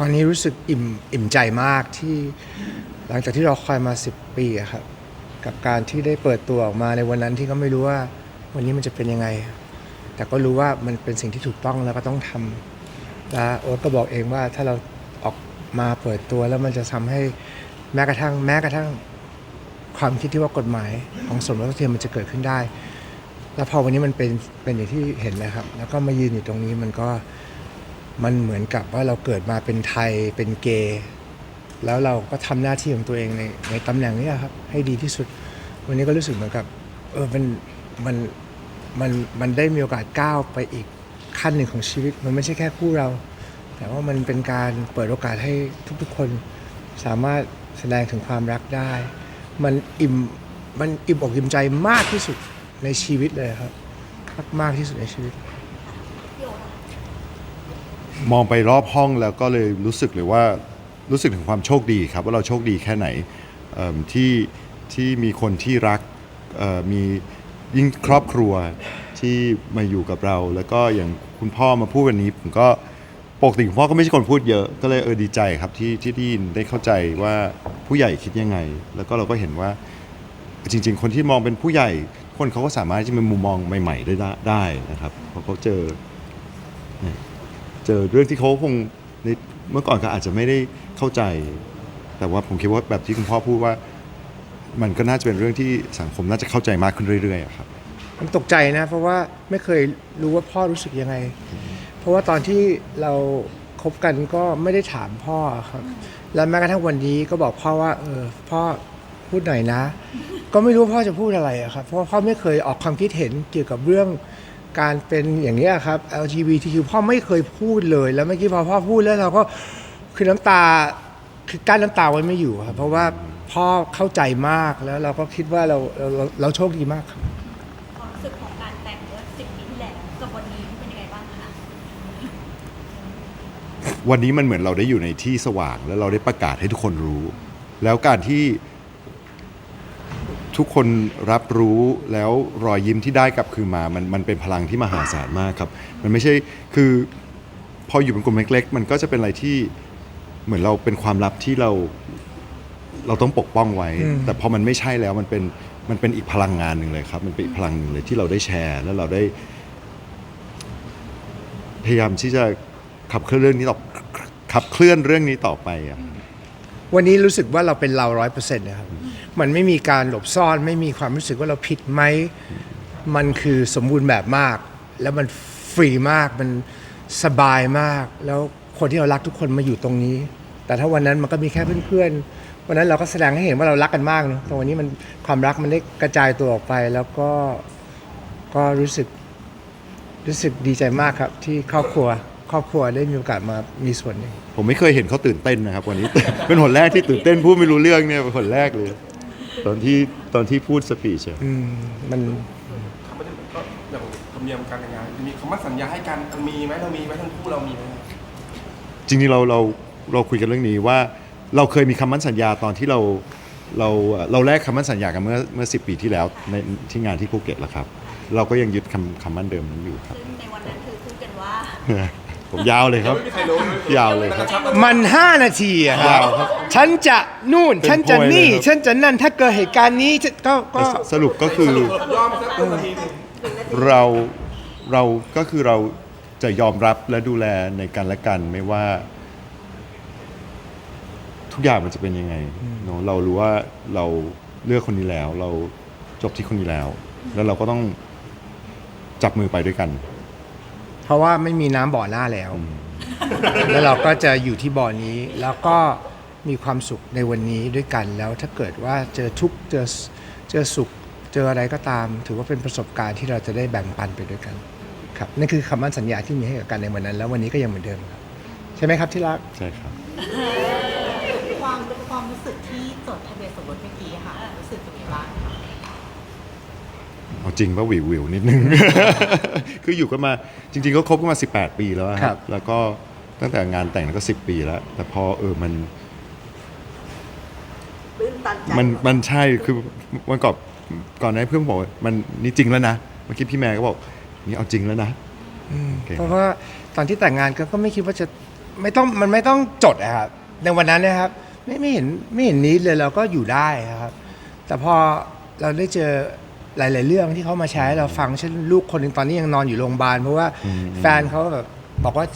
ตอนนี้รู้สึกอิ่มอิ่มใจมากที่หลังจากที่เราคอยมา 10 ปีอะครับกับการที่ได้เปิดตัวออกมาในวันนั้นที่ก็ไม่รู้ว่าวันนี้มันจะเป็นยังไง แต่ก็รู้ว่ามันเป็นสิ่งที่ถูกต้องแล้วก็ต้องทำและโอ๊ตก็บอกเองว่าถ้าเราออกมาเปิดตัวแล้วมันจะทำให้แม้กระทั่ง แม้กระทั่งความคิดที่ว่ากฎหมายของสมรสเทียมมันจะเกิดขึ้นได้ แล้วพอวันนี้มันเป็นเป็นอย่างที่เห็นเลยครับ แล้วก็มายืนอยู่ตรงนี้มันก็ มันเหมือนกับว่าเราเกิดมาเป็นไทยเป็นเกย์แล้วเราก็ทำหน้าที่ของตัวเองในในตำแหน่งนี้ครับให้ดีที่สุด วันนี้ก็รู้สึกเหมือนกับเออมันมันมันมันได้มีโอกาสก้าวไปอีกขั้นหนึ่งของชีวิต มันไม่ใช่แค่คู่เรา แต่ว่ามันเป็นการเปิดโอกาสให้ทุกๆคนสามารถแสดงถึงความรักได้ มันอิ่มมันอิ่มอกอิ่มใจมากที่สุดในชีวิตเลยครับ มากมากที่สุดในชีวิต มองไปรอบห้องแล้วก็เลยรู้สึกเลยว่ารู้สึกถึงความโชคดีครับ ว่าเราโชคดีแค่ไหนที่ที่มีคนที่รักมียิ่งครอบครัวที่มาอยู่กับเรา แล้วก็อย่างคุณพ่อมาพูดวันนี้ผมก็ปกติคุณพ่อก็ไม่ใช่คนพูดเยอะ ก็เลยเออดีใจครับที่ที่ได้ยินได้เข้าใจว่าผู้ใหญ่คิดยังไง แล้วก็เราก็เห็นว่าจริง ๆ คนที่มองเป็นผู้ใหญ่ คนเขาก็สามารถที่จะมีมุมมองใหม่ ๆ ได้ได้นะครับพราะเขาเจอ เจอเรื่องที่เขาคงในเมื่อก่อนก็อาจจะไม่ได้เข้าใจ แต่ว่าผมคิดว่าแบบที่คุณพ่อพูดว่า มันก็น่าจะเป็นเรื่องที่สังคมน่าจะเข้าใจมากขึ้นเรื่อยๆอะครับมันตกใจนะ เพราะว่าไม่เคยรู้ว่าพ่อรู้สึกยังไง เพราะว่าตอนที่เราคบกันก็ไม่ได้ถามพ่อครับ แล้วแม้กระทั่งวันนี้ก็บอกพ่อว่า เออ พ่อพูดหน่อยนะ ก็ไม่รู้พ่อจะพูดอะไรอะครับ เพราะว่าพ่อไม่เคยออกความคิดเห็นเกี่ยวกับเรื่อง การเป็นอย่างนี้ยครับ LGBTQ พ่อไม่เคยพูดเลย แล้วเมื่อกี้พอพ่อพูดแล้วเราก็คือน้ำตาคือกั้นน้ำตาไว้ไม่อยู่ครับเพราะว่าพ่อเข้าใจมากแล้วเราก็คิดว่าเราเราเราเราโชคดีมากครับความรู้สึกของการแต่งเมื่อสิบปีที่แล้วกับวันนี้เป็นยังไงบ้างคะวันนี้มันเหมือนเราได้อยู่ในที่สว่างแล้วเราได้ประกาศให้ทุกคนรู้ แล้วการที่ ทุกคนรับรู้แล้วรอยยิ้มที่ได้กลับคืนมา มันมันเป็นพลังที่มหาศาลมากครับ มันไม่ใช่คือพออยู่เป็นกลุ่มเล็กๆ มันก็จะเป็นอะไรที่เหมือนเราเป็นความลับที่เราเราต้องปกป้องไว้อืมแต่พอมันไม่ใช่แล้วมันเป็นมันเป็นอีกพลังงานหนึ่งเลยครับ มันเป็นอีกพลังหนึ่งเลยที่เราได้แชร์ แล้วเราได้ พยายามที่จะขับเคลื่อนเรื่องนี้ต่อขับเคลื่อนเรื่องนี้ต่อไปอะ วันนี้รู้สึกว่าเราเป็นเราร้อยเปอร์เซ็นต์นะครับ มันไม่มีการหลบซ่อน ไม่มีความรู้สึกว่าเราผิดไหม มันคือสมบูรณ์แบบมาก แล้วมันฟรีมาก มันสบายมาก แล้วคนที่เรารักทุกคนมาอยู่ตรงนี้ แต่ถ้าวันนั้นมันก็มีแค่เพื่อนๆ วันนั้นเราก็แสดงให้เห็นว่าเรารักกันมากเนอะแต่วันนี้มันความรักมันได้กระจายตัวออกไป แล้วก็ก็รู้สึกรู้สึกดีใจมากครับที่ครอบครัว ครอบครัวได้มีโอกาสมามีส่วนหนึ่งผมไม่เคยเห็นเขาตื่นเต้นนะครับวันนี้ เป็นคนแรกที่ตื่นเต้นพูดไม่รู้เรื่องเนี่ยเป็นคนแรกเลย ตอนที่ตอนที่พูดสปีชอะอืมมันไม่ได้ก็อย่างธรรมเนียมการแต่งงานมีคำมั่นสัญญาให้กันมีไหมเรามีไหมทั้งคู่เรามีไหมจริงๆเราเราเราคุยกันเรื่องนี้ว่าเราเคยมีคำมั่นสัญญาตอนที่เราเราเราแลกคำมั่นสัญญากันเมื่อเมื่อสิปีที่แล้วในที่งานที่ภูเก็ตแล้วครับ เราก็ยังยึดคำคำมั่นเดิมนั้นอยู่ครับ ซึ่งในวันนั้นคือพูดกันว่า ผมยาวเลยครับไม่มีใครรู้ยาวเลยครับ มันห้านาทีอะครับยาวครับฉันจะนู่น เป็นฉันจะนี่โพยเลยครับ ฉันจะนั่นถ้าเกิดเหตุการณ์นี้ฉันก็ก็ สรุปก็คือย่อมสักนาทีหนึ่งเราเราก็คือเราจะยอมรับและดูแลในกันและกันไม่ว่า ทุกอย่างมันจะเป็นยังไงเนอะเรารู้ว่าเราเลือกคนนี้แล้ว เราจบที่คนนี้แล้ว แล้วเราก็ต้องจับมือไปด้วยกัน เพราะว่าไม่มีน้ำบ่อหน้าแล้ว แล้วเราก็จะอยู่ที่บ่อนี้ แล้วก็มีความสุขในวันนี้ด้วยกันแล้วถ้าเกิดว่าเจอทุกข์เจอเจอสุข เจออะไรก็ตาม ถือว่าเป็นประสบการณ์ที่เราจะได้แบ่งปันไปด้วยกันครับนั่นคือคำมั่นสัญญาที่มีให้กับกันในวันนั้น แล้ววันนี้ก็ยังเหมือนเดิมครับ ใช่ไหมครับที่รักใช่ครับ ความความรู้สึกที่จดทะเบียนสมรสเมื่อกี้ค่ะ รู้สึกเป็นยังไงบ้างคะ เอาจริงป่ะวิววิวนิดนึง คืออยู่กันมาจริง ๆ ก็คบกันมา 18 ปีแล้วอะครับ แล้วก็ตั้งแต่งานแต่งก็ 10 ปีแล้ว แต่พอเออมัน ตื้นตันใจมันมันใช่คือวันก่อนก่อนหนานี้เพื่อนบอกว่ามันนี่จริงแล้วนะเมื่อกี้พี่แม่ก็บอกนี่เอาจริงแล้วนะโอเค เพราะว่าตอนที่แต่งงานก็ก็ไม่คิดว่าจะไม่ต้องมันไม่ต้องจดอะครับในวันนั้นนะครับ ไม่ไม่เห็นไม่เห็นนิดเลยเราก็อยู่ได้ครับ แต่พอเราได้เจอ หลาย ๆ เรื่องที่เขามาใช้เราฟังเช่นลูกคนหนึ่งตอนนี้ยังนอนอยู่โรงพยาบาลเพราะว่าแฟนเขาแบบบอกว่า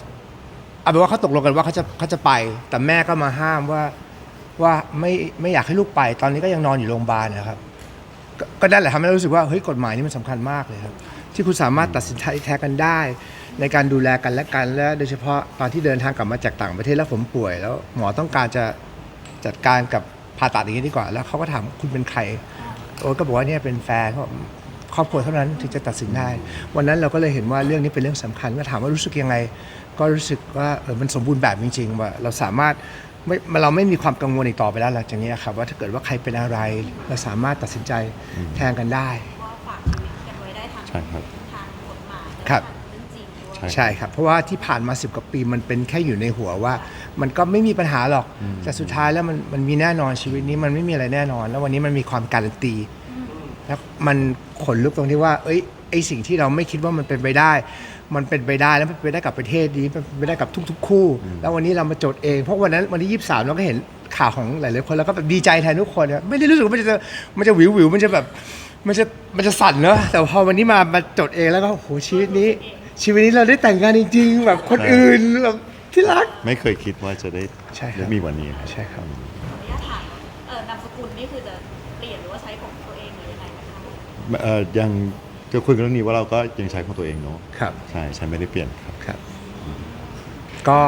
เอาเป็นว่าเขาตกลงกันว่าเขาจะเขาจะไป แต่แม่ก็มาห้ามว่าว่าไม่ไม่อยากให้ลูกไป ตอนนี้ก็ยังนอนอยู่โรงพยาบาลนะครับก็ก็นั่นแหละทำให้เรารู้สึกว่าเฮ้ยกฎหมายนี่มันสำคัญมากเลยครับ ที่คุณสามารถตัดสินใจแท้กันได้ ในการดูแลกันและกันและโดยเฉพาะตอนที่เดินทางกลับมาจากต่างประเทศแล้วผมป่วย แล้วหมอต้องการจะจัดการกับผ่าตัดอย่างนี้ดีกว่า แล้วเขาก็ถามคุณเป็นใคร โอ๊ตก็บอกว่าเนี่ยเป็นแฟนเขาบอกครอบครัวเท่านั้นถึงจะตัดสินได้ วันนั้นเราก็เลยเห็นว่าเรื่องนี้เป็นเรื่องสำคัญก็ถามว่ารู้สึกยังไง ก็รู้สึกว่าเออมันสมบูรณ์แบบจริง ๆ ว่าเราสามารถไม่เราไม่มีความกังวลอีกต่อไปแล้วหลังจากนี้ครับว่าถ้าเกิดว่าใครเป็นอะไรเราสามารถตัดสินใจแทนกันได้ว่าฝากชีวิตกันไว้ได้ทางใช่ครับ ทางกฎหมายครับ ใช่ใช่ครับ เพราะว่าที่ผ่านมาสิบกว่าปีมันเป็นแค่อยู่ในหัวว่า มันก็ไม่มีปัญหาหรอก แต่สุดท้ายแล้วมันมันมีแน่นอนชีวิตนี้มันไม่มีอะไรแน่นอน แล้ววันนี้มันมีความการันตีแล้วมันขนลุกตรงที่ว่า เอ้ยไอสิ่งที่เราไม่คิดว่ามันเป็นไปได้ มันเป็นไปได้แล้วมันเป็นไปได้กับประเทศนี้มันเป็นไปได้กับทุก ๆ คู่ แล้ววันนี้เรามาจดเอง เพราะวันนั้นวันที่ยี่สามเราก็เห็นข่าวของหลายๆคนแล้วก็แบบดีใจแทนทุกคนเนี่ยไม่ได้รู้สึกว่ามันจะมันจะวิววิวๆมันจะแบบมันจะมันจะสั่นเนอะแต่พอวันนี้มามาจดเองแล้วก็โอ้โหชีวิตนี้ ชีวิตนี้เราได้แต่งงานจริงๆแบบคนอื่นแบบที่รัก ไม่เคยคิดว่าจะได้ใช่ครับ ได้มีวันนี้ครับใช่ครับขออนุญาตถามเออนามสกุลนี่คือจะเปลี่ยนหรือว่าใช้ของตัวเองหรือยังไงนะคะเอ่อยังจะคุยกันเรื่องนี้ว่าเราก็ยังใช้ของตัวเองเนาะครับ ใช่ใช้ไม่ได้เปลี่ยนครับ ครับ ก็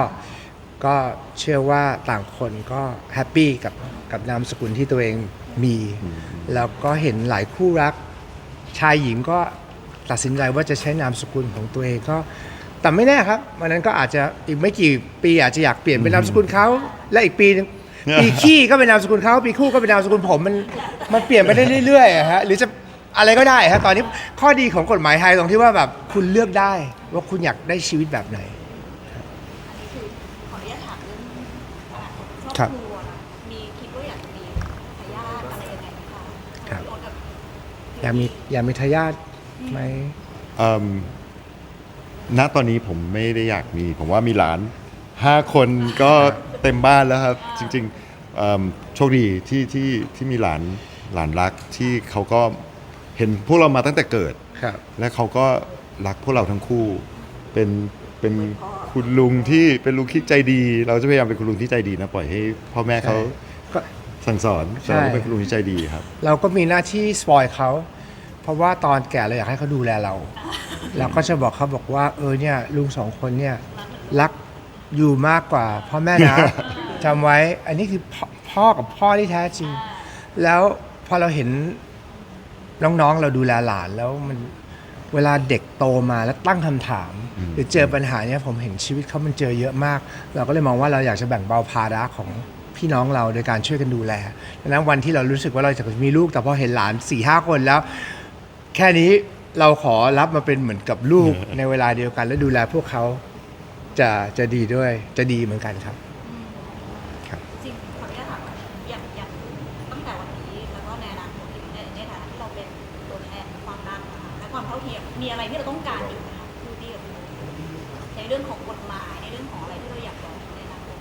ก็เชื่อว่าต่างคนก็แฮปปี้กับกับนามสกุลที่ตัวเองมีแล้วก็เห็นหลายคู่รัก ชายหญิงก็ ตัดสินใจว่าจะใช้นามสกุลของตัวเองก็แต่ไม่แน่ครับวันนั้นก็อาจจะอีกไม่กี่ปีอาจจะอยากเปลี่ยนเป็นนามสกุลเขาและอีกปีหนึงปีขี้ก็เป็นนามสกุลเขาปีคู่ก็เป็นนามสกุลผมมันมันเปลี่ยนไปได้เรื่อยๆอะฮะหรือจะอะไรก็ได้ฮะตอนนี้ข้อดีของกฎหมายไทยตรงที่ว่าแบบคุณเลือกได้ว่าคุณอยากได้ชีวิตแบบไหนอันนี้คือขออนุญาตถามเรื่องอนาคตครอบครับครัวมีคิดว่าอยากจะมีทายาทอะไรยังไงไหมคะครับพี่โอ๊ตกับอยากมีอยากมีทายาท ไหมเอิ่มณตอนนี้ผมไม่ได้อยากมี ผมว่ามีหลานห้าคนก็เต็มบ้านแล้วครับ จริงๆเอิ่มโชคดีที่ที่ที่มีหลานหลานรักที่เขาก็เห็นพวกเรามาตั้งแต่เกิด ครับ และเขาก็รักพวกเราทั้งคู่ เป็นเป็นคุณลุงที่เป็นลุงที่ใจดี เราจะพยายามเป็นคุณลุงที่ใจดีนะปล่อยให้พ่อแม่เขาก็ สั่งสอนใช่แต่เราก็เป็นคุณลุงที่ใจดีครับ เราก็มีหน้าที่สปอยเขา เพราะว่าตอนแก่เราอยากให้เขาดูแลเราเราก็จะบอกเขาบอกว่า เออเนี่ยลุงสองคนเนี่ยรักอยู่มากกว่าพ่อแม่นะจำไว้อันนี้คือพ่อพ่อกับพ่อที่แท้จริง แล้วพอเราเห็นน้องๆเราดูแลหลานแล้วมันเวลาเด็กโตมาแล้วตั้งคำถามอืมหรือเจอปัญหาเนี่ยผมเห็นชีวิตเขามันเจอเยอะมาก เราก็เลยมองว่าเราอยากจะแบ่งเบาภาระของพี่น้องเราโดยการช่วยกันดูแลดังนั้นวันที่เรารู้สึกว่าเราจะมีลูกแต่พอเห็นหลานสี่ห้าคนแล้ว แค่นี้เราขอรับมาเป็นเหมือนกับลูกในเวลาเดียวกัน แล้วดูแลพวกเขาจะจะดีด้วยจะดีเหมือนกันครับครับ จริงขออนุญาตถามอย่างอย่างตั้งแต่วันนี้แล้วก็ในอนาคตในในฐานะที่เราเป็นตัวแทนความรักนะคะและความเท่าเทียมมีอะไรที่เราต้องการอยู่นะคะดูดีกับพี่โอ๊ตในเรื่องของกฎหมายในเรื่องของอะไรที่เราอยากบอกในอนาคต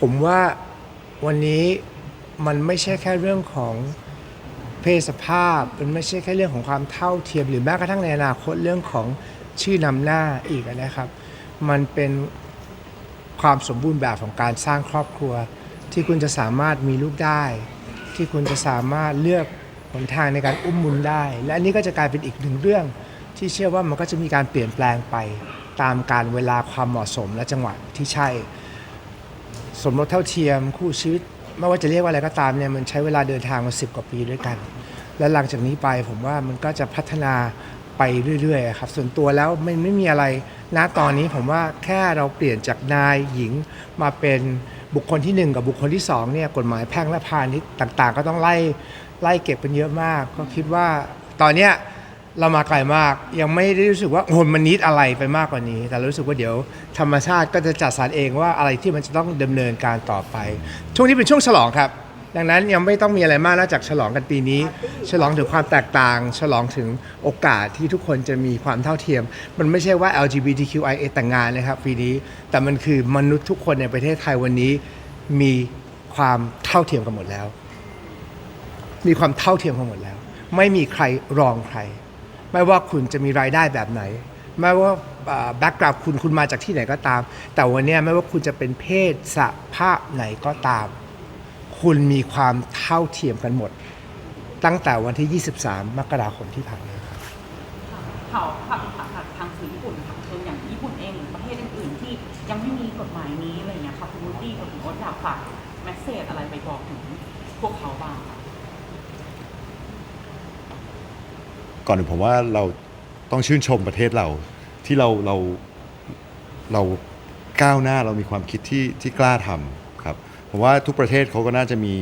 ผมว่าวันนี้มันไม่ใช่แค่เรื่องของ เพศสภาพมันไม่ใช่แค่เรื่องของความเท่าเทียม หรือแม้กระทั่งในอนาคตเรื่องของชื่อนำหน้าอีกนะครับ มันเป็นความสมบูรณ์แบบของการสร้างครอบครัว ที่คุณจะสามารถมีลูกได้ ที่คุณจะสามารถเลือกหนทางในการอุ้มบุญได้ และอันนี้ก็จะกลายเป็นอีกหนึ่งเรื่อง ที่เชื่อว่ามันก็จะมีการเปลี่ยนแปลงไปตามการเวลาความเหมาะสมและจังหวะที่ใช่ สมรสเท่าเทียม คู่ชีวิต ไม่ว่าจะเรียกว่าอะไรก็ตามเนี่ยมันใช้เวลาเดินทางมาสิบกว่าปีด้วยกัน และหลังจากนี้ไปผมว่ามันก็จะพัฒนาไปเรื่อยๆครับส่วนตัวแล้วไม่ไม่มีอะไรณตอนนี้ผมว่าแค่เราเปลี่ยนจากนายหญิงมาเป็นบุคคลที่หนึ่งกับบุคคลที่สองเนี่ยกฎหมายแพ่งและพาณิชย์ต่างๆ ก็ต้องไล่ไล่เก็บกันเยอะมาก ก็คิดว่าตอนเนี้ย เรามาไกลมาก ยังไม่ได้รู้สึกว่าโอ้โหมันนิดอะไรไปมากกว่านี้ แต่รู้สึกว่าเดี๋ยวธรรมชาติก็จะจัดสรรเองว่าอะไรที่มันจะต้องดำเนินการต่อไป ช่วงนี้เป็นช่วงฉลองครับ ดังนั้นยังไม่ต้องมีอะไรมากนอกจากฉลองกันปีนี้ ฉลองถึงความแตกต่าง ฉลองถึงโอกาสที่ทุกคนจะมีความเท่าเทียม มันไม่ใช่ว่า LGBTQIA แต่งงานนะครับปีนี้แต่มันคือมนุษย์ทุกคนในประเทศไทยวันนี้มีความเท่าเทียมกันหมดแล้ว มีความเท่าเทียมกันหมดแล้ว ไม่มีใครรองใคร ไม่ว่าคุณจะมีรายได้แบบไหน ไม่ว่าแบ็กกราวด์คุณคุณมาจากที่ไหนก็ตาม แต่วันนี้ไม่ว่าคุณจะเป็นเพศสภาพไหนก็ตาม คุณมีความเท่าเทียมกันหมด ตั้งแต่วันที่ 23 มกราคมที่ผ่านมาครับข่าวข่าวข่าวทางสื่อญี่ปุ่นค่ะคืออย่างญี่ปุ่นเองหรือประเทศอื่นๆที่ยังไม่มีกฎหมายนี้อะไรอย่างเงี้ยค่ะคุณวูดดี้กับคุณโอ๊ตอยากฝากแมสเซจอะไรไปบอกถึงพวกเขาบ้างคะ ก่อนอื่นผมว่าเราต้องชื่นชมประเทศเราที่เราเราเราก้าวหน้าเรามีความคิดที่ที่กล้าทำครับผมว่าทุกประเทศเขาก็น่าจะมี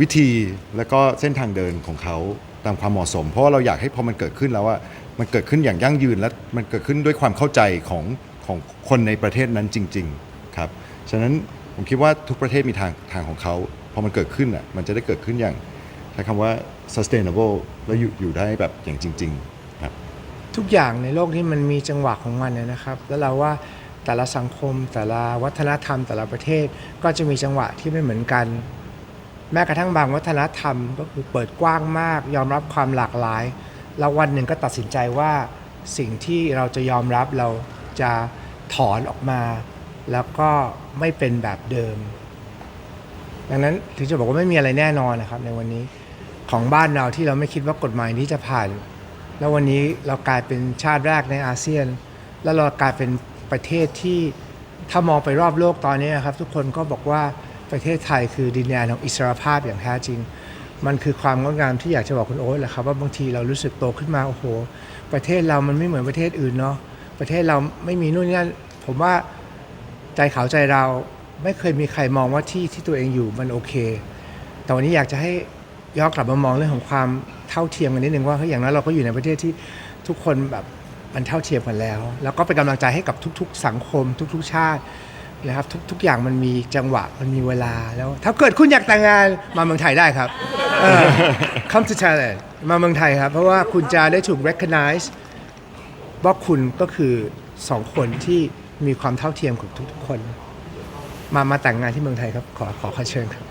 วิธีและก็เส้นทางเดินของเขาตามความเหมาะสม เพราะว่าเราอยากให้พอมันเกิดขึ้นแล้วว่ามันเกิดขึ้นอย่างยั่งยืนและมันเกิดขึ้นด้วยความเข้าใจของของคนในประเทศนั้นจริง ๆครับฉะนั้นผมคิดว่าทุกประเทศมีทางทางของเขาพอมันเกิดขึ้นอะมันจะได้เกิดขึ้นอย่างใช้คำว่า sustainable แล้วอยู่อยู่ได้แบบอย่างจริง ๆ ครับ ทุกอย่างในโลกนี้มันมีจังหวะของมันนนะครับ แล้วเราว่าแต่ละสังคม แต่ละวัฒนธรรม แต่ละประเทศก็จะมีจังหวะที่ไม่เหมือนกัน แม้กระทั่งบางวัฒนธรรมก็คือเปิดกว้างมาก ยอมรับความหลากหลาย แล้ววันหนึ่งก็ตัดสินใจว่าสิ่งที่เราจะยอมรับเราจะถอนออกมา แล้วก็ไม่เป็นแบบเดิม ดังนั้นถึงจะบอกว่าไม่มีอะไรแน่นอนนะครับในวันนี้ ของบ้านเราที่เราไม่คิดว่ากฎหมายนี้จะผ่าน แล้ววันนี้เรากลายเป็นชาติแรกในอาเซียน แล้วเรากลายเป็นประเทศที่ถ้ามองไปรอบโลกตอนนี้นะครับ ทุกคนก็บอกว่าประเทศไทยคือดินแดนของอิสรภาพอย่างแท้จริง มันคือความงดงามที่อยากจะบอกคุณโอ๊ตแหละครับว่าบางทีเรารู้สึกโตขึ้นมาโอ้โห ประเทศเรามันไม่เหมือนประเทศอื่นเนาะประเทศเราไม่มีนู่นนี่นั่นผมว่าใจเขาใจเราไม่เคยมีใครมองว่าที่ที่ตัวเองอยู่มันโอเค แต่วันนี้อยากจะให้ ย้อนกลับมามองเรื่องของความเท่าเทียมกันนิดนึงว่าเฮ้ยอย่างนั้นเราก็อยู่ในประเทศที่ทุกคนแบบมันเท่าเทียมกันแล้ว แล้วก็เป็นกำลังใจให้กับทุก ๆ สังคม ทุก ๆ ชาตินะครับทุกทุกอย่างมันมีจังหวะมันมีเวลาแล้ว ถ้าเกิดคุณอยากแต่งงานมาเมืองไทยได้ครับเออ come to Thailand มาเมืองไทยครับ เพราะว่าคุณจะได้ถูก recognize ว่าคุณก็คือสองคนที่มีความเท่าเทียมกับทุกๆคน มามาแต่งงานที่เมืองไทยครับ ขอขอเชิญครับ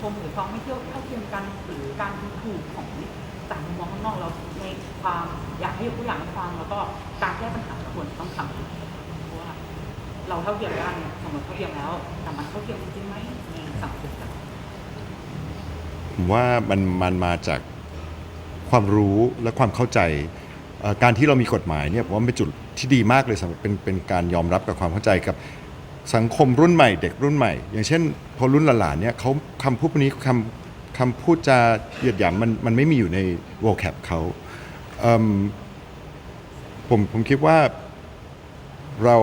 คมหรือความไม่เที่ยวเท่าเทียมกันหรือการดูถูกของต่างมุมมองข้างนอกเราในความอยากให้ยกตัวอย่างให้ฟังแล้วก็การแก้ปัญหาควรต้องทำเพราะว่าเราเท่าเทียมกันสมมติเท่าเทียมแล้วแต่มันเท่าเทียมจริงไหมในสังคมกันผมว่ามันมันมาจากความรู้และความเข้าใจการที่เรามีกฎหมายเนี่ยผมว่าเป็นจุดที่ดีมากเลยสำหรับเป็นเป็นการยอมรับกับความเข้าใจกับ สังคมรุ่นใหม่เด็กรุ่นใหม่ อย่างเช่นพอรุ่นหลานๆเนี่ยเขาคำพูดพวกนี้คำคำพูดจะเหยียดหยามมันมันไม่มีอยู่ใน vocab เขาเอิ่มผมผมคิดว่าเรา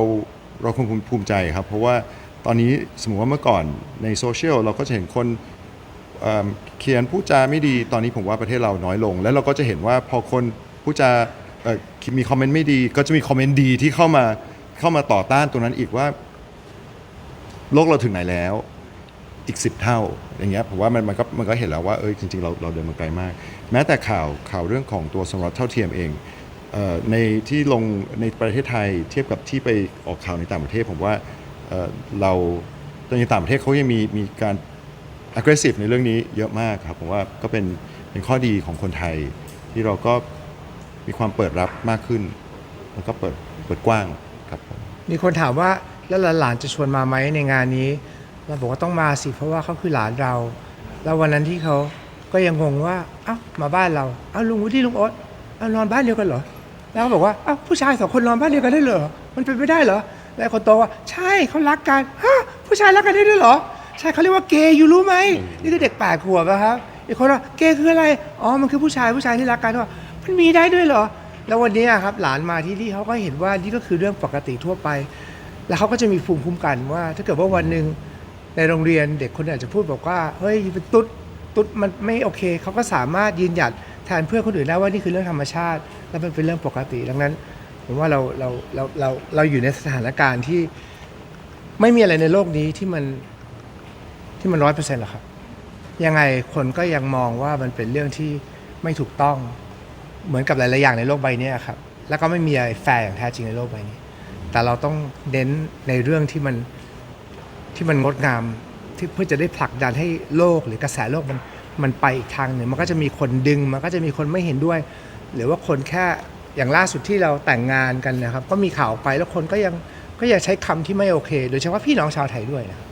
เราคงภูมิใจครับ เพราะว่าตอนนี้สมมติว่าเมื่อก่อนในโซเชียลเราก็จะเห็นคนเอิ่มเขียนพูดจาไม่ดีตอนนี้ผมว่าประเทศเราน้อยลง แล้วเราก็จะเห็นว่าพอคนพูดจาเอ่อมีคอมเมนต์ไม่ดี ก็จะมีคอมเมนต์ดีที่เข้ามาเข้ามาต่อต้านตรงนั้นอีกว่า โลกเราถึงไหนแล้วอีกสิบเท่าอย่างเงี้ยผมว่ามันมันก็มันก็เห็นแล้วว่าเออจริง ๆ เราเราเดินมาไกลมาก แม้แต่ข่าวข่าวเรื่องของตัวสมรสเท่าเทียมเองเอ่อในที่ลงในประเทศไทยเทียบกับที่ไปออกข่าวในต่างประเทศ ผมว่าเอ่อเราในต่างประเทศเขายังมีมีการ aggressive ในเรื่องนี้เยอะมากครับผมว่าก็เป็นเป็นข้อดีของคนไทย ที่เราก็มีความเปิดรับมากขึ้น แล้วก็เปิดเปิดกว้างครับผมมีคนถามว่า แล้วหลานๆจะชวนมาไหมในงานนี้ เราบอกว่าต้องมาสิเพราะว่าเขาคือหลานเรา แล้ววันนั้นที่เขาก็ยังงงว่าเอ้ามาบ้านเราเอ้าลุงวุฒิลุงโอ๊ตเอ้านอนบ้านเดียวกันเหรอ แล้วเขาบอกว่าเอ้าผู้ชายสองคนนอนบ้านเดียวกันได้เหรอมันเป็นไปได้เหรอแล้วคนโตว่าใช่เขารักกันฮะผู้ชายรักกันได้ด้วยเหรอใช่เขาเรียกว่าเกย์อยู่รู้ไหมนี่คือเด็กแปดขวบอะครับอีกคนว่าเกย์คืออะไรอ๋อมันคือผู้ชายผู้ชายที่รักกันว่ามันมีได้ด้วยเหรอแล้ววันนี้อะครับหลานมาที่นี่เขาก็เห็นว่านี่ก็คือเรื่องปกติทั่วไป แล้วเขาก็จะมีภูมิคุ้มกันว่า ถ้าเกิดว่าวันหนึ่งในโรงเรียนเด็กคนอาจจะพูดบอกว่าเฮ้ยเป็นตุ๊ดตุ๊ดมันไม่โอเคเขาก็สามารถยืนหยัดแทนเพื่อนคนอื่นได้ว่านี่คือเรื่องธรรมชาติ และมันเป็นเรื่องปกติ ดังนั้น ผมว่าเราเราเราเราเราอยู่ในสถานการณ์ที่ไม่มีอะไรในโลกนี้ที่มันที่มันร้อยเปอร์เซ็นต์หรอกครับ ยังไงคนก็ยังมองว่ามันเป็นเรื่องที่ไม่ถูกต้องเหมือนกับหลาย ๆ อย่างในโลกใบนี้ครับ แล้วก็ไม่มีอะไรแฟร์อย่างแท้จริงในโลกใบนี้ แต่เราต้องเน้นในเรื่องที่มันที่มันงดงามที่เพื่อจะได้ผลักดันให้โลกหรือกระแสโลกมันมันไปอีกทางหนึ่งมันก็จะมีคนดึงมันก็จะมีคนไม่เห็นด้วย หรือว่าคนแค่อย่างล่าสุดที่เราแต่งงานกันนะครับ ก็มีข่าวออกไปแล้วคนก็ยังก็ยังใช้คำที่ไม่โอเค โดยเฉพาะพี่น้องชาวไทยด้วยนะครับ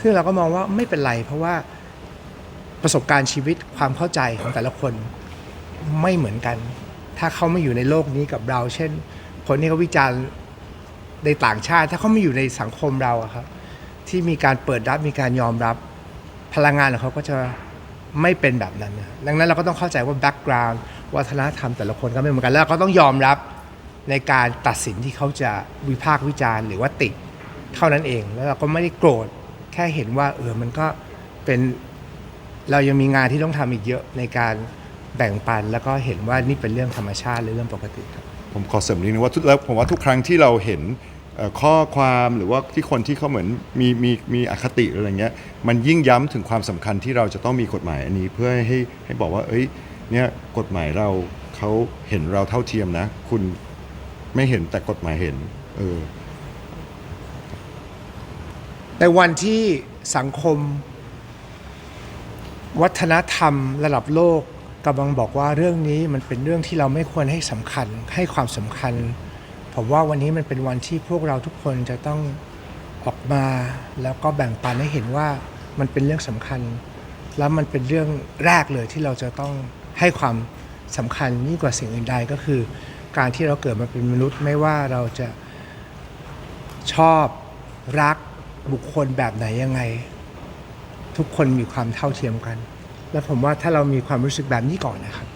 ซึ่งเราก็มองว่าไม่เป็นไร เพราะว่าประสบการณ์ชีวิตความเข้าใจของแต่ละคนไม่เหมือนกัน ถ้าเขาไม่อยู่ในโลกนี้กับเรา เช่น คนที่เขาวิจารณ์ ในต่างชาติ ถ้าเขาไม่อยู่ในสังคมเราอะครับ ที่มีการเปิดรับมีการยอมรับพลังงานของเขาก็จะไม่เป็นแบบนั้นนะดังนั้นเราก็ต้องเข้าใจว่าแบ็กกราวน์วัฒนธรรมแต่ละคนก็ไม่เหมือนกันแล้วก็ต้องยอมรับในการตัดสินที่เขาจะวิพากษ์วิจารณ์หรือว่าติเท่านั้นเอง แล้วเราก็ไม่ได้โกรธแค่เห็นว่า เออมันก็เป็นเรายังมีงานที่ต้องทำอีกเยอะในการแบ่งปัน แล้วก็เห็นว่านี่เป็นเรื่องธรรมชาติหรือเรื่องปกติครับผมขอเสริมนิดนึงว่าแล้วผมว่าทุกครั้งที่เราเห็น ข้อความหรือว่าที่คนที่เขาเหมือนมีมีมีอคติอะไรเงี้ยมันยิ่งย้ำถึงความสำคัญที่เราจะต้องมีกฎหมายอันนี้เพื่อให้ให้บอกว่า เอ้ยเนี่ยกฎหมายเราเขาเห็นเราเท่าเทียมนะ คุณไม่เห็นแต่กฎหมายเห็น เออในวันที่สังคม วัฒนธรรมระดับโลกกำลังบอกว่าเรื่องนี้มันเป็นเรื่องที่เราไม่ควรให้สำคัญให้ความสำคัญ ผมว่าวันนี้มันเป็นวันที่พวกเราทุกคนจะต้องออกมา แล้วก็แบ่งปันให้เห็นว่ามันเป็นเรื่องสำคัญ แล้วมันเป็นเรื่องแรกเลยที่เราจะต้องให้ความสำคัญยิ่งกว่าสิ่งอื่นใดก็คือ การที่เราเกิดมาเป็นมนุษย์ไม่ว่าเราจะชอบรักบุคคลแบบไหนยังไง ทุกคนมีความเท่าเทียมกัน และผมว่าถ้าเรามีความรู้สึกแบบนี้ก่อนนะครับ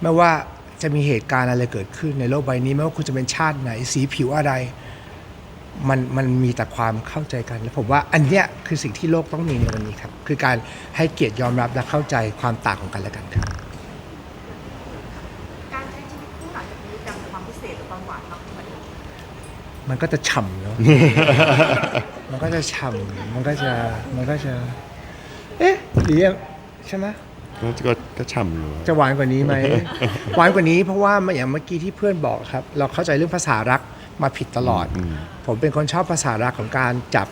ไม่ว่า จะมีเหตุการณ์อะไรเกิดขึ้นในโลกใบนี้ไม่ว่าคุณจะเป็นชาติไหน สีผิวอะไร มันมันมีแต่ความเข้าใจกัน และผมว่าอันเนี้ยคือสิ่งที่โลกต้องมีในวันนี้ครับ คือการให้เกียรติยอมรับและเข้าใจความต่างของกันและกันครับ การใช้ชีวิตคู่หลังจากนี้จะมีความพิเศษหรือความหวานมากขึ้นไหมมันก็จะฉ่ำเนาะ มันก็จะฉ่ำมันก็จะ มันก็จะ เอ๊ะหรือยังใช่ไหม ก็ก็ก็ฉ่ำอยู่ จะหวานกว่านี้ไหม หวานกว่านี้เพราะว่าอย่างเมื่อกี้ที่เพื่อนบอกครับ เราเข้าใจเรื่องภาษารักมาผิดตลอด อืม ผมเป็นคนชอบภาษารักของการจับ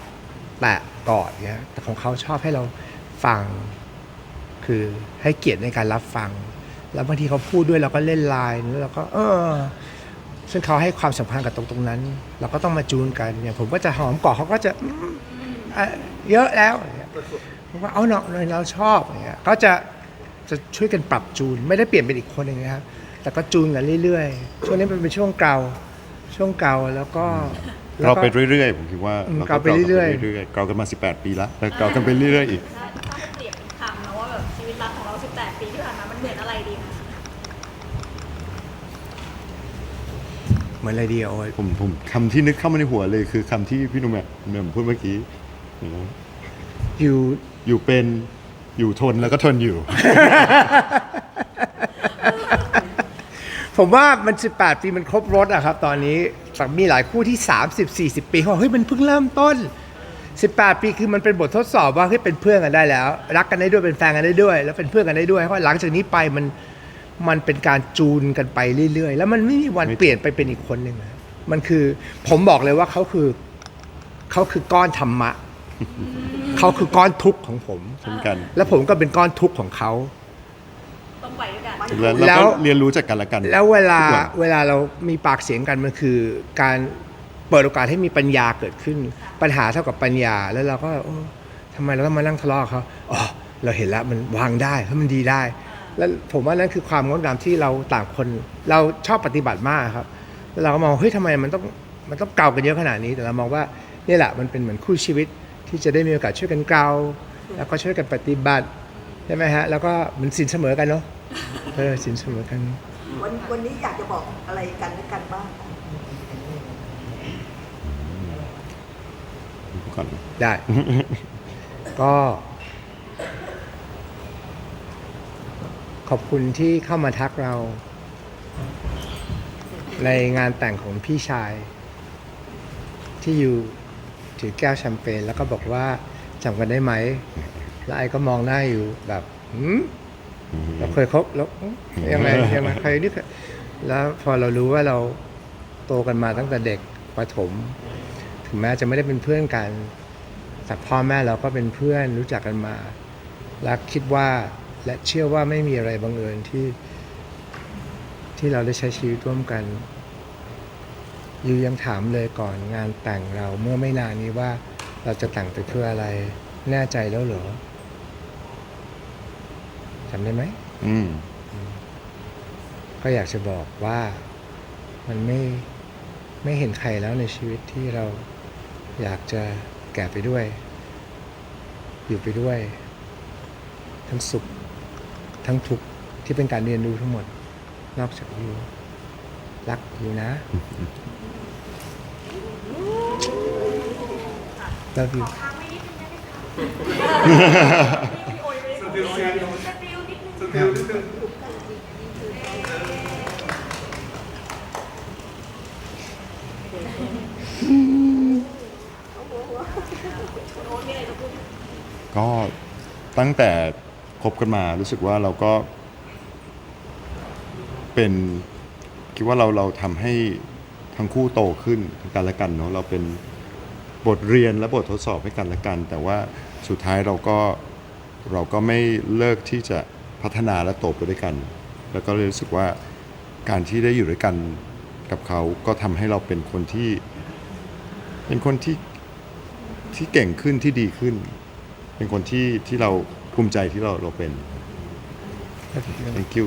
แตะกอดเนี่ยแต่ของเขาชอบให้เราฟัง คือให้เกียรติในการรับฟัง แล้วบางทีเขาพูดด้วยเราก็เล่นไลน์แล้วเราก็ เออ ซึ่งเขาให้ความสำคัญกับตรงตรงนั้น เราก็ต้องมาจูนกันเนี่ยผมก็จะหอมกอดเขาก็จะอืมอะเยอะแล้วอย่างเงี้ยผมว่าเอาเนาะเราชอบอย่างเงี้ยก็จะ จะช่วยกันปรับจูน ไม่ได้เปลี่ยนเป็นอีกคนหนึ่งนะครับ แต่ก็จูนกันเรื่อยๆ ช่วงนี้มันเป็นช่วงเก่าช่วงเก่าแล้วก็แล้วเราก็ ไปเรื่อยๆ ผมคิดว่าอืมก็เกาไปเรื่อยๆ เรื่อยๆเกากันมา 18 ปีแล้วแล้วเกากันไปเรื่อยๆอีก ถ้าถ้าเปรียบเป็นคำนะว่าแบบชีวิตรักของเรา 18 ปีที่ผ่านมามันเหมือนอะไรดีคะเหมือนอะไรดีอะโอ้ย ผมผมคำที่นึกเข้ามาในหัวเลยคือคำที่พี่หนุ่มแบบหนุ่มพูดเมื่อกี้ อยู่อยู่เป็น อยู่ทนแล้วก็ทนอยู่ ผมว่ามัน 18 ปีมันครบรถอะครับ ตอนนี้แต่มีหลายคู่ที่ 30 40 ปีเขาบอกเฮ้ยมันเพิ่งเริ่มต้น 18 ปีคือมันเป็นบททดสอบว่าเฮ้ยเป็นเพื่อนกันได้แล้ว รักกันได้ด้วยเป็นแฟนกันได้ด้วย แล้วเป็นเพื่อนกันได้ด้วยเพราะหลังจากนี้ไปมันมันเป็นการจูนกันไปเรื่อยๆ แล้วมันไม่มีวันเปลี่ยนไปเป็นอีกคนหนึ่งอะมันคือผมบอกเลยว่าเขาคือเขาคือก้อนธรรมะ เขาคือก้อนทุกข์ของผมเช่นกันและผมก็เป็นก้อนทุกข์ของเขา ต้องไปด้วยกันแล้วเราแล้ก็วเรียนรู้จากกันและกันแล้วเวลาทุกวันเวลาเรามีปากเสียงกันมันคือ การเปิดโอกาสให้มีปัญญาเกิดขึ้น ปัญหาเท่ากับปัญญาแล้วเราก็โอ้ทำไมเราต้องมานั่งทะเลาะกับเขาอ๋อเราเห็นแล้วมันวางได้เพราะมันดีได้ แล้วผมว่านั่นคือความงดงามที่เราต่างคน เราชอบปฏิบัติมากครับแล้วเราก็มองเฮ้ยทำไมมันต้องมันต้องเกากันเยอะขนาดนี้แต่เรามองว่านี่แหละมันเป็นเหมือนคู่ชีวิต ที่จะได้มีโอกาสช่วยกันเกาแล้วก็ช่วยกันปฏิบัติใช่ไหมฮะแล้วก็เหมันสินเสมอกันเนาะเออสินเสมอกัน วันวันนี้อยากจะบอกอะไรกันและกันบ้างก่อนได้ ก็ ขอบคุณที่เข้ามาทักเรา ในงานแต่งของพี่ชาย ที่อยู่ ถือแก้วแชมเปญแล้วก็บอกว่าจำกันได้ไหม แล้วไอ้ก็มองหน้าอยู่แบบหืมเราเคยคบแล้วยังไงยังไงใครนี่แล้วพอเรารู้ว่าเราโตกันมาตั้งแต่เด็กประถม ถึงแม้จะไม่ได้เป็นเพื่อนกันแต่พ่อแม่เราก็เป็นเพื่อนรู้จักกันมา และคิดว่าและเชื่อว่าไม่มีอะไรบังเอิญที่ที่เราได้ใช้ชีวิตร่วมกัน ยูยังถามเลยก่อนงานแต่งเราเมื่อไม่นานนี้ว่าเราจะแต่งไปเพื่ออะไร แน่ใจแล้วเหรอจำได้ไหมอืม ก็อยากจะบอกว่ามันไม่ไม่เห็นใครแล้วในชีวิตที่เราอยากจะแก่ไปด้วย อยู่ไปด้วย ทั้งสุข ทั้งทุกข์ที่เป็นการเรียนรู้ทั้งหมด นอกจากอยู่ รักอยู่นะ love you ค้างไว้นิดนึงได้ไหมคะพี่โอยไม่ได้สติลนิดนึงสติลนิดนึงสติลนิดนึงก็ตั้งแต่คบกันมารู้สึกว่าเราก็เป็น คิดว่าเราเราทำให้ทั้งคู่โตขึ้นกันและกันเนาะเราเป็นบทเรียนและบททดสอบให้กันและกัน แต่ว่าสุดท้ายเราก็เราก็ไม่เลิกที่จะพัฒนาและโตไปด้วยกัน แล้วก็เลยรู้สึกว่าการที่ได้อยู่ด้วยกันกับเขาก็ทำให้เราเป็นคนที่ เป็นคนที่ที่เก่งขึ้นที่ดีขึ้น เป็นคนที่ที่เราภูมิใจที่เราเราเป็น thank you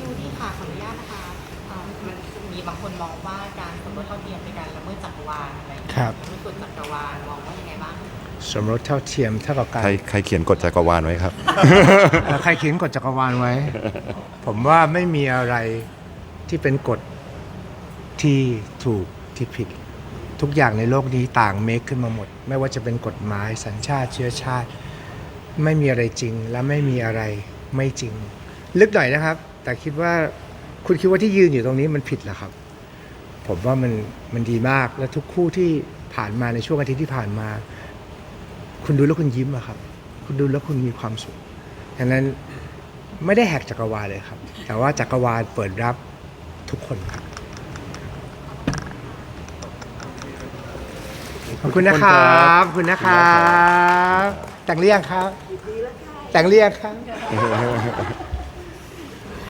ยูที่ค่ะขออนุญาตนะคะเอ่อมัน มีบางคนมองว่าการสมรสเท่าเทียมเป็นการละเมิดจักรวาลอะไรอย่างเงี้ยครับละเมิดกฎจักรวาลมองว่ายังไงบ้างสมรสเท่าเทียมเท่ากับการใครใครเขียนกฎจักรวาลไว้ครับเอ่อใครเขียนกฎจักรวาลไว้ ผมว่าไม่มีอะไรที่เป็นกฎที่ถูกที่ผิด ทุกอย่างในโลกนี้ต่างเมคขึ้นมาหมด ไม่ว่าจะเป็นกฎหมายสัญชาติเชื้อชาติ ไม่มีอะไรจริงและไม่มีอะไรไม่จริง ลึกหน่อยนะครับ แต่คิดว่าคุณคิดว่าที่ยืนอยู่ตรงนี้มันผิดเหรอครับ ผมว่ามันมันดีมาก และทุกคู่ที่ผ่านมาในช่วงอาทิตย์ที่ผ่านมา คุณดูแล้วคุณยิ้มอะครับ คุณดูแล้วคุณมีความสุขดังนั้นไม่ได้แหกจักรวาลเลยครับ แต่ว่าจักรวาลเปิดรับทุกคนครับขอบคุณนะครับขอบคุณนะครับ แต่งเรียงครับ แต่งเรียงครับ